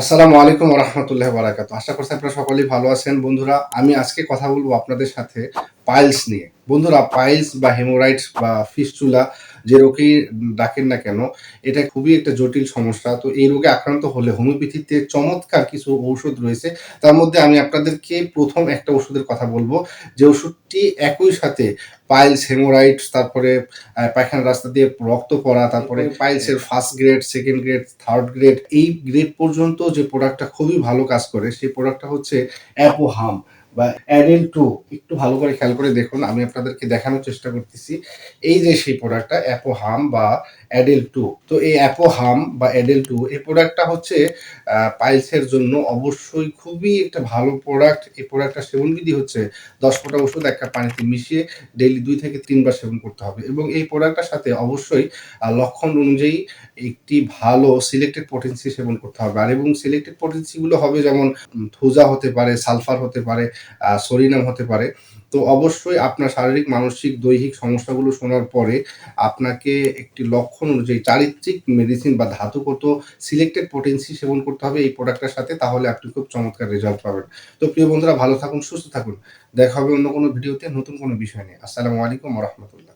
আসসালামু আলাইকুম রহমতুল্লাহ বারাকাত আশা করছি আপনারা সকলেই ভালো আছেন। বন্ধুরা, আমি আজকে কথা বলব আপনাদের সাথে পাইলস নিয়ে। বন্ধুরা, পাইলস বা হেমোরাইটস বা ফিস্টুলা যে রোগী ডাকেন না কেন এটা খুবই একটা জটিল সমস্যা। তো এই রোগে আক্রান্ত হলে হোমিওপ্যাথিতে চমৎকার কিছু ঔষধ রয়েছে। তার মধ্যে আমি আপনাদেরকে প্রথম একটা ওষুধের কথা বলব। যে ওষুধটি একই সাথে পাইলস হেমোরাইটস তারপরে পায়খানা রাস্তা দিয়ে রক্ত পড়া তারপরে পাইলসের first grade second grade third grade এই গ্রেড পর্যন্ত যে প্রোডাক্টটা খুবই ভালো কাজ করে সেই প্রোডাক্টটা হচ্ছে অ্যাপোহাম। বা অ্যাডেল টু একটু ভালো করে খেয়াল করে দেখুন, আমি আপনাদেরকে দেখানোর চেষ্টা করতেছি। এই যে সেই প্রোডাক্টটা অ্যাপোহাম বা অ্যাডেল টু তো এই অ্যাপোহাম বা অ্যাডেল টু এই প্রোডাক্টটা হচ্ছে পাইলসের জন্য অবশ্যই খুবই একটা ভালো প্রোডাক্ট এই প্রোডাক্টটা সেবনবিধি হচ্ছে, দশ ফোঁটা ওষুধ এক কাপ পানিতে মিশিয়ে ডেইলি দুই থেকে তিনবার সেবন করতে হবে। এবং এই প্রোডাক্টটার সাথে অবশ্যই লক্ষণ অনুযায়ী একটি ভালো সিলেক্টেড পটেন্সি সেবন করতে হবে। আর এবং সিলেক্টেড পটেন্সিগুলো হবে যেমন থুজা হতে পারে সালফার হতে পারে সরিনাম হতে পারে। তো অবশ্যই আপনার শারীরিক, মানসিক, দৈহিক সমস্যাগুলো শোনার পরে আপনাকে একটি লক্ষণ অনুযায়ী চারিত্রিক মেডিসিন বা ধাতুগত সিলেক্টেড পটেন্সি সেবন করতে হবে এই প্রোডাক্টটার সাথে, তাহলে আপনি খুব চমৎকার রেজাল্ট পাবেন। তো প্রিয় বন্ধুরা, ভালো থাকুন, সুস্থ থাকুন। দেখা হবে অন্য কোনো ভিডিওতে নতুন কোনো বিষয় নিয়ে। আসসালামু আলাইকুম রহমতুল্লাহ।